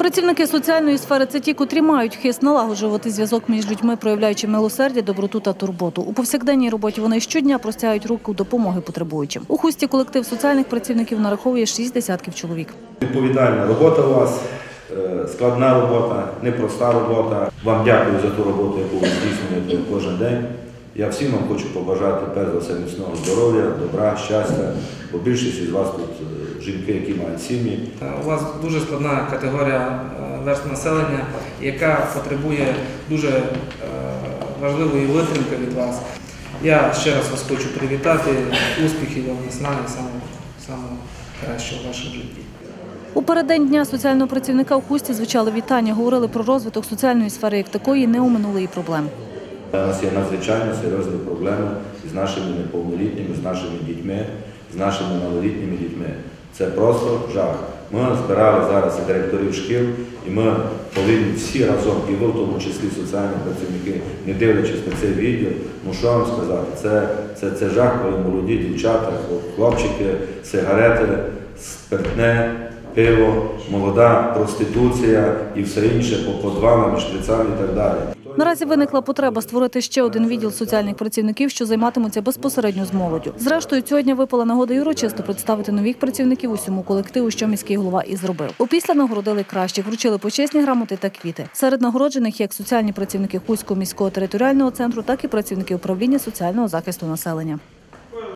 Працівники соціальної сфери це ті, котрі мають хист налагоджувати зв'язок між людьми, проявляючи милосердя, доброту та турботу. У повсякденній роботі вони щодня простягають руку допомоги потребуючим. У хусті колектив соціальних працівників нараховує шість десятків чоловік. Відповідальна робота у вас, е, складна робота, непроста робота. Вам дякую за ту роботу, яку ви здійснюєте кожен день. Я всім вам хочу побажати перш за все міцного здоров'я, добра, щастя, бо більшість із вас тут е, жінки, які мають сім'ї. У вас дуже складна категорія е, верст населення, яка потребує дуже е, важливої витримки від вас. Я ще раз вас хочу привітати, успіхів вам наснаги, самого, самого кращого в вашому житті. У переддень дня соціального працівника у хусті звучали вітання, говорили про розвиток соціальної сфери як такої, не оминули і проблем. У нас є надзвичайно серйозні проблеми з нашими неповнолітніми, з нашими дітьми, з нашими малолітніми дітьми. Це просто жах. Ми збирали зараз директорів шкіл, і ми повинні всі разом, і ви в тому числі соціальні працівники, не дивлячись на цей відео, ну що вам сказати, це, це, це жах, коли молоді дівчата, хлопчики, сигарети, спиртне, пиво, молода проституція і все інше по подвалам, шприцам і так далі. Наразі виникла потреба створити ще один відділ соціальних працівників, що займатимуться безпосередньо з молоддю. Зрештою, сьогодні випала нагода юрочисто представити нових працівників усьому колективу, що міський голова і зробив. Опісля нагородили кращих, вручили почесні грамоти та квіти. Серед нагороджених як соціальні працівники Хуського міського територіального центру, так і працівники управління соціального захисту населення.